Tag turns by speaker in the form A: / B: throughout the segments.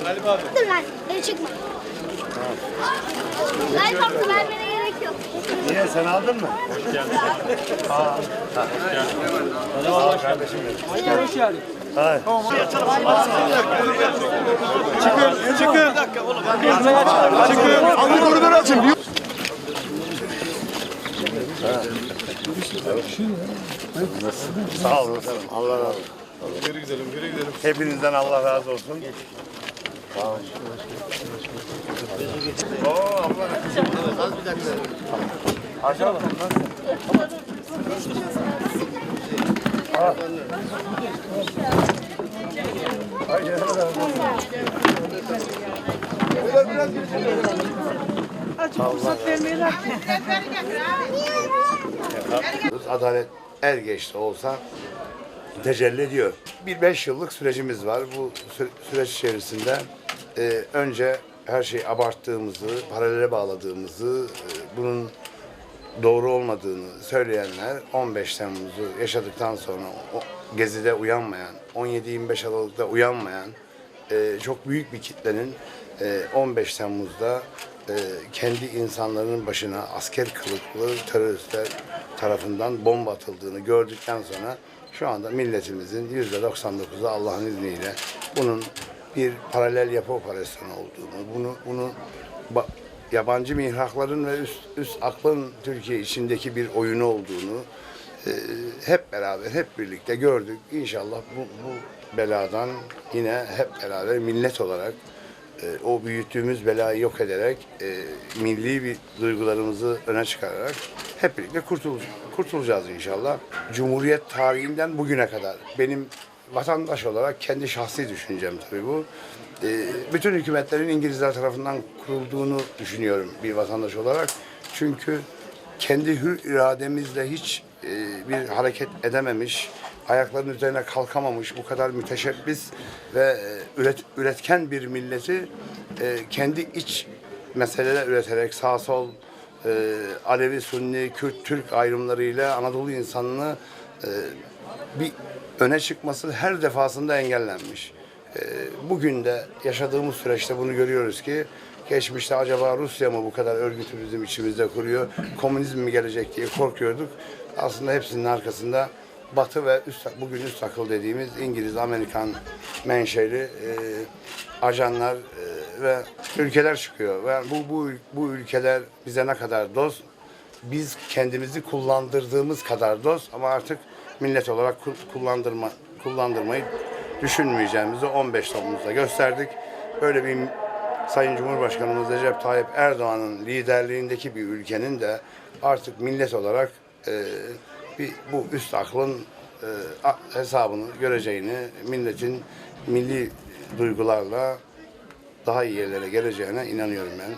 A: Dur lan, beni çıkma. Like hakkı vermene gerek yok.
B: Niye sen aldın mı? Hoş geldin. Aa, Sağ ol kardeşim benim.
C: Hoş geldin.
B: Hayır.
D: Çıkın, çıkın. Çıkın. Alın koridoru açın.
B: Sağ olun. Allah razı olsun.
D: Geri gidelim, geri gidelim.
B: Hepinizden Allah razı olsun. Aşağı bak. Aa. Ay, gel, gel, Adalet er geç de olsa tecelli ediyor. Bir beş yıllık sürecimiz var. Bu sü- süreç içerisinde e, önce her şeyi abarttığımızı, paralele bağladığımızı, e, bunun doğru olmadığını söyleyenler 15 Temmuz'u yaşadıktan sonra o gezide uyanmayan, 17-25 Aralık'ta uyanmayan e, çok büyük bir kitlenin e, 15 Temmuz'da e, kendi insanların başına asker kılıklı teröristler tarafından bomba atıldığını gördükten sonra şu anda milletimizin %99'u Allah'ın izniyle bunun bir paralel yapı operasyonu olduğunu, bunu bunu ba- yabancı mihrakların ve üst, üst aklın Türkiye içindeki bir oyunu olduğunu e, hep beraber, hep birlikte gördük. İnşallah bu, bu beladan yine hep beraber millet olarak e, o büyüttüğümüz belayı yok ederek e, milli bir duygularımızı öne çıkararak hep birlikte kurtul kurtulacağız inşallah. Cumhuriyet tarihinden bugüne kadar benim vatandaş olarak kendi şahsi düşüncem tabii bu. E, bütün hükümetlerin İngilizler tarafından kurulduğunu düşünüyorum bir vatandaş olarak. Çünkü kendi hür irademizle hiç e, bir hareket edememiş, ayaklarının üzerine kalkamamış, bu kadar müteşebbis ve e, üret, üretken bir milleti e, kendi iç meseleler üreterek sağ sol, e, Alevi, Sunni, Kürt, Türk ayrımlarıyla Anadolu insanını e, bir öne çıkması her defasında engellenmiş. E, bugün de yaşadığımız süreçte bunu görüyoruz ki geçmişte acaba Rusya mı bu kadar örgütü bizim içimizde kuruyor, komünizm mi gelecek diye korkuyorduk. Aslında hepsinin arkasında Batı ve üst, bugün üst akıl dediğimiz İngiliz, Amerikan menşeli e, ajanlar e, ve ülkeler çıkıyor. Ve bu, bu, bu ülkeler bize ne kadar dost, biz kendimizi kullandırdığımız kadar dost ama artık millet olarak ku- kullandırma, kullandırmayı düşünmeyeceğimizi 15 Temmuz'da gösterdik. Böyle bir Sayın Cumhurbaşkanımız Recep Tayyip Erdoğan'ın liderliğindeki bir ülkenin de artık millet olarak e, bir bu üst aklın e, hesabını göreceğini, milletin milli duygularla daha iyi yerlere geleceğine inanıyorum ben.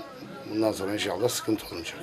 B: Bundan sonra inşallah sıkıntı olmayacak.